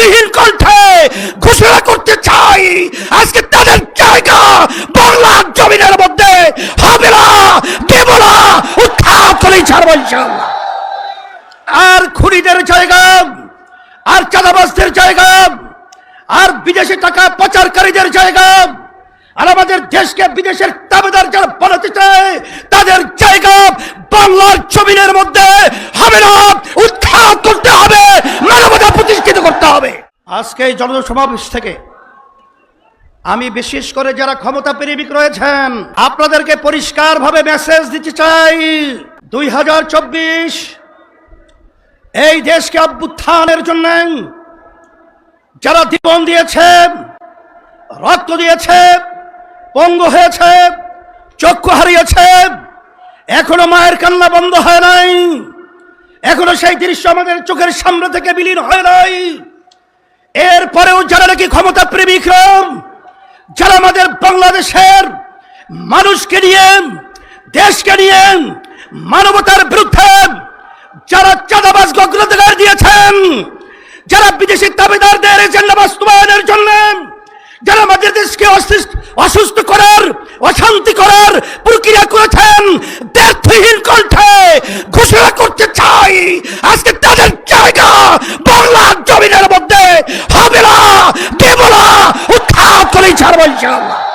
দ্ব্যর্থহীন কণ্ঠে ঘোষণা করতে চাই। আজকে তাদের জায়গা বাংলার জমিনের মধ্যে হবে না, দেব না। উৎখাত করেই আর খুনিদের জায়গা, আর চাঁদাবাজদের জায়গা, আর বিদেশে টাকা পাচারকারীদের জায়গা, আর আমাদের দেশকে বিদেশের দাবেদার যারা বানাতে চায়, তাদের জায়গা বাংলার জমিনের মধ্যে হবে না উৎখাত করতে হবে মানবতা প্রতিষ্ঠিত করতে হবে। আজকে এই জনসমাবেশ থেকে আমি বিশেষ করে যারা ক্ষমতা প্রেমিক রয়েছেন, আপনাদেরকে পরিষ্কারভাবে মেসেজ দিতে চাই। দুই হাজার চব্বিশ এই দেশকে অভ্যুত্থানের জন্য যারা জীবন দিয়েছে, রক্ত দিয়েছে, পঙ্গু হয়েছে, চক্ষু হারিয়েছে, এখনও মায়ের কান্না বন্ধ হয় নাই, এখনও সেই দৃশ্য আমাদের চোখের সামনে থেকে বিলীন হয় নাই। যারা নাকি ক্ষমতা প্রেমিক যারা আমাদের বাংলাদেশের মানুষকে নিয়ে, দেশকে নিয়ে মানবতার বিরুদ্ধে যারা চাঁদাবাজ অগ্রাধিকার দিয়েছেন, যারা বিদেশি দাবিদারদের এজেন্ডা বাস্তবায়নের জন্য, যারা আমাদের দেশকে অসুস্থ- করার, অশান্তি করার প্রক্রিয়া করেছেন ঘোষণা করতে চাই। আজকে করেই ছাড়বো ইনশাআল্লাহ।